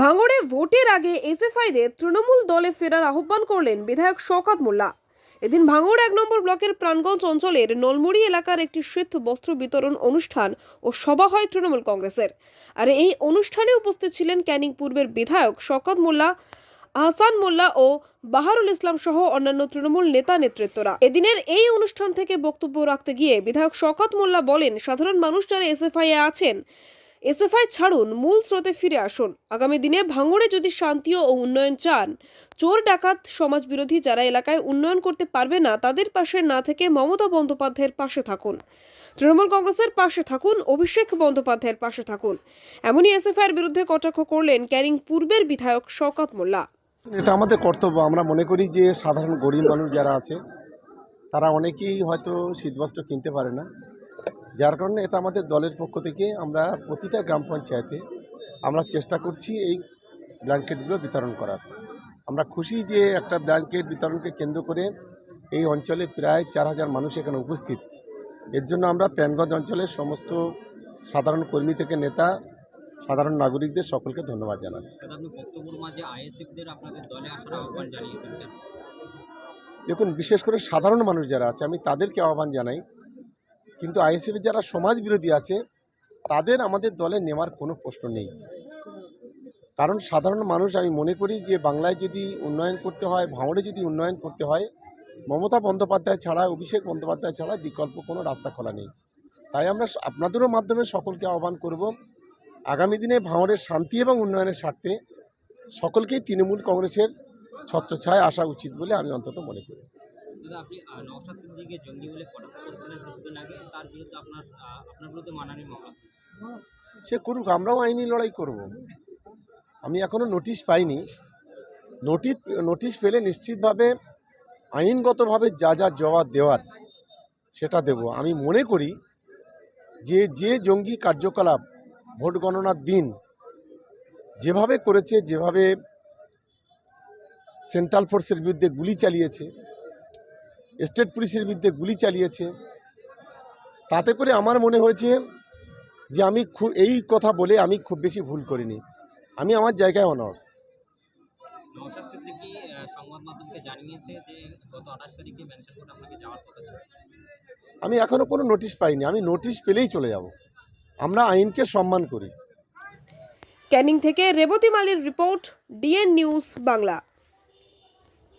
ভাঙড়ে ভোটের আগে এসএফআইদের তৃণমূল দলে ফেরার আহ্বান করলেন বিধায়ক শওকত মোল্লা। এদিন ভাঙড় এক নম্বর ব্লকের প্রাণগঞ্জ অঞ্চলের নলমুড়ি এলাকার একটি শ্বেত বস্ত্র বিতরণ অনুষ্ঠান ও সভা হয় তৃণমূল কংগ্রেসের। আর এই অনুষ্ঠানে উপস্থিত ছিলেন ক্যানিং পূর্বের বিধায়ক শওকত মোল্লা, আহসান মোল্লা ও বাহারুল ইসলাম সহ অন্যান্য তৃণমূল নেতা নেতৃত্বরা। এদিনের এই অনুষ্ঠান থেকে বক্তব্য রাখতে গিয়ে বিধায়ক শওকত মোল্লা বলেন, সাধারণ মানুষ যারা এসএফআই আছেন এসএফআই ছাড়ুন, মূল স্রোতে ফিরে আসুন। আগামী দিনে ভাঙড়ে যদি শান্তি ও উন্নয়ন চান, চোর, ডাকাত, সমাজবিরোধী যারা এলাকায় উন্নয়ন করতে পারবে না, তাদের পাশে না থেকে মমতা বন্দ্যোপাধ্যায়ের পাশে থাকুন। তৃণমূল কংগ্রেসের পাশে থাকুন, অভিষেক বন্দ্যোপাধ্যায়ের পাশে থাকুন। এমনই এসএফআইয়ের বিরুদ্ধে কটাক্ষ করলেন ক্যারিং পূর্বের বিধায়ক শওকত মোল্লা। এটা আমাদের কর্তব্য। আমরা মনে করি যে সাধারণ গরিব মানুষ যারা আছে, তারা অনেকেই হয়তো শীতবস্ত্র কিনতে পারে না। যার কারণে এটা আমাদের দলের পক্ষ থেকে আমরা প্রতিটা গ্রাম পঞ্চায়েতে আমরা চেষ্টা করছি এই ব্ল্যাঙ্কেটগুলো বিতরণ করার। আমরা খুশি যে একটা ব্ল্যাঙ্কেট বিতরণকে কেন্দ্র করে এই অঞ্চলে প্রায় চার হাজার মানুষ এখানে উপস্থিত। এর জন্য আমরা প্যানগঞ্জ অঞ্চলের সমস্ত সাধারণ কর্মী থেকে নেতা সাধারণ নাগরিকদের সকলকে ধন্যবাদ জানাচ্ছি। দেখুন বিশেষ করে সাধারণ মানুষ যারা আছে আমি তাদেরকে আহ্বান জানাই কিন্তু আইএসএফ যারা সমাজ বিরোধী আছে, তাদের আমাদের দলে নেওয়ার কোনো প্রশ্ন নেই। কারণ সাধারণ মানুষ, আমি মনে করি যে বাংলায় যদি উন্নয়ন করতে হয়, ভাঙড়ে যদি উন্নয়ন করতে হয়, মমতা বন্দ্যোপাধ্যায় ছাড়া, অভিষেক বন্দ্যোপাধ্যায় ছাড়া বিকল্প কোনো রাস্তা খোলা নেই। তাই আমরা আপনাদেরও মাধ্যমে সকলকে আহ্বান করব, আগামী দিনে ভাঙড়ের শান্তি এবং উন্নয়নের স্বার্থে সকলকেই তৃণমূল কংগ্রেসের ছত্রছায় আসা উচিত বলে আমি অন্তত মনে করি। দাদা আপনি নওশাদ সিদ্দিককে জঙ্গি বলে কটাক্ষ করেছিলেন কিছুদিন আগে, তার বিরুদ্ধে আপনার আপনার বিরুদ্ধে মানহানি মামলা সে করুক, আমরাও আইনি লড়াই করব। আমি এখনও নোটিশ পাইনি। নোটিশ নোটিশ পেলে নিশ্চিতভাবে আইনগতভাবে যা যা জবাব দেওয়ার সেটা দেব। আমি মনে করি যে যে জঙ্গি কার্যকলাপ ভোট গণনার দিন যেভাবে করেছে, যেভাবে সেন্ট্রাল ফোর্সের বিরুদ্ধে গুলি চালিয়েছে স্টেট পুলিশের বিরুদ্ধে গুলি চালিয়েছে। তাতে করে আমার মনে হয়েছে যে আমি খুব এই কথা বলে আমি খুব বেশি ভুল করিনি। আমি আমার জায়গায় অনর নওশাদ সিদ্দিকি আহ, সংবাদ মাধ্যমকে জানিয়েছে যে গত আঠাশ তারিখে মেনশন কোর্ট আপনাকে যাওয়ার কথা ছিল। আমি এখনও কোনো নোটিশ পাইনি। আমি নোটিশ পেলেই চলে যাব। আমরা আইনকে সম্মান করি। ক্যানিং থেকে রেবতী মালির রিপোর্ট ডিএন নিউজ বাংলা।